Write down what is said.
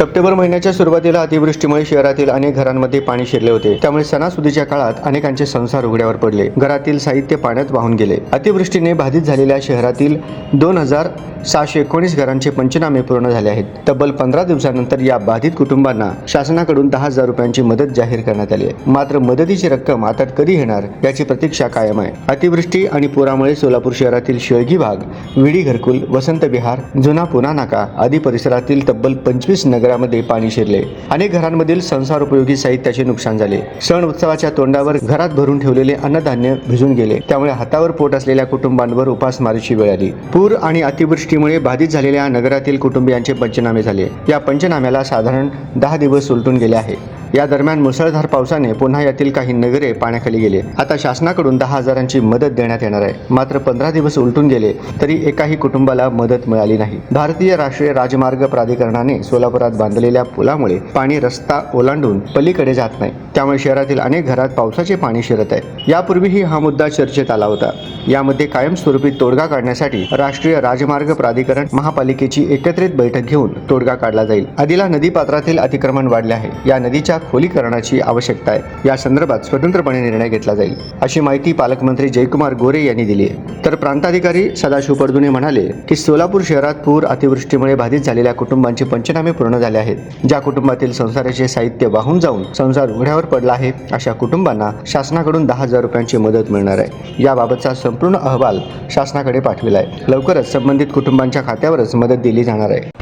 September महिन्याच्या सुरुवातीला अतिवृष्टीमुळे शहरातील अनेक घरांमध्ये पाणी शिरले होते. त्यामुळे सणासुदीच्या काळात अनेकांचे संसार उघड्यावर पडले. घरातील साहित्य पाण्यात वाहून गेले. अतिवृष्टीने बाधित झालेल्या शहरातील दोन हजार सहाशे एकोणीस घरांचे पंचनामे पूर्ण झाले आहेत. तब्बल पंधरा दिवसानंतर या बाधित कुटुंबांना शासनाकडून दहा हजार रुपयांची मदत जाहीर करण्यात आली आहे. मात्र मदतीची रक्कम आता कधी येणार याची प्रतीक्षा कायम आहे. अतिवृष्टी आणि पुरामुळे सोलापूर शहरातील शेळगी भाग विडी घरकुल वसंत विहार जुना पुना नाका आदी परिसरातील तब्बल पंचवीस नगर घरामध्ये पाणी शिरले. अनेक घरांमधील संसार उपयोगी साहित्याचे नुकसान झाले. सण उत्सवाच्या तोंडावर घरात भरून ठेवलेले अन्नधान्य भिजून गेले. त्यामुळे हातावर पोट असलेल्या कुटुंबांवर उपासमारीची वेळ आली. पूर आणि अतिवृष्टीमुळे बाधित झालेल्या नगरातील कुटुंबियांचे पंचनामे झाले. या पंचनाम्याला साधारण दहा दिवस उलटून गेले आहे. या दरम्यान मुसळधार पावसाने पुन्हा यातील काही नगरे पाण्याखाली गेले. आता शासनाकडून दहा हजारांची मदत देण्यात येणार आहे. मात्र पंधरा दिवस उलटून गेले तरी एकाही कुटुंबाला मदत मिळाली नाही. भारतीय राष्ट्रीय राजमार्ग प्राधिकरणाने सोलापुरात बांधलेल्या पुलामुळे पाणी रस्ता ओलांडून पलीकडे जात नाही. त्यामुळे शहरातील अनेक घरात पावसाचे पाणी शिरत आहे. यापूर्वीही हा मुद्दा चर्चेत आला होता. यामध्ये कायमस्वरूपी तोडगा काढण्यासाठी राष्ट्रीय राजमार्ग प्राधिकरण महापालिकेची एकत्रित बैठक घेऊन तोडगा काढला जाईल. आदिला नदी पात्रातील अतिक्रमण वाढले आहे. या नदीच्या खोलीकरणाची आवश्यकता आहे. या संदर्भात स्वतंत्रपणे निर्णय घेतला जाईल अशी माहिती पालकमंत्री जयकुमार गोरे यांनी दिली आहे. तर प्रांताधिकारी सदाशिव पडदुने म्हणाले की सोलापूर शहरात पूर अतिवृष्टीमुळे बाधित झालेल्या कुटुंबांचे पंचनामे पूर्ण झाले आहेत. ज्या कुटुंबातील संसाराचे साहित्य वाहून जाऊन संसार उघड्यावर पडला आहे अशा कुटुंबांना शासनाकडून दहा हजार रुपयांची मदत मिळणार आहे. याबाबतचा संपूर्ण अहवाल शासनाकडे पाठविला आहे लवकरच संबंधित कुटुंबांच्या खात्यावरच मदत दिली जाणार आहे.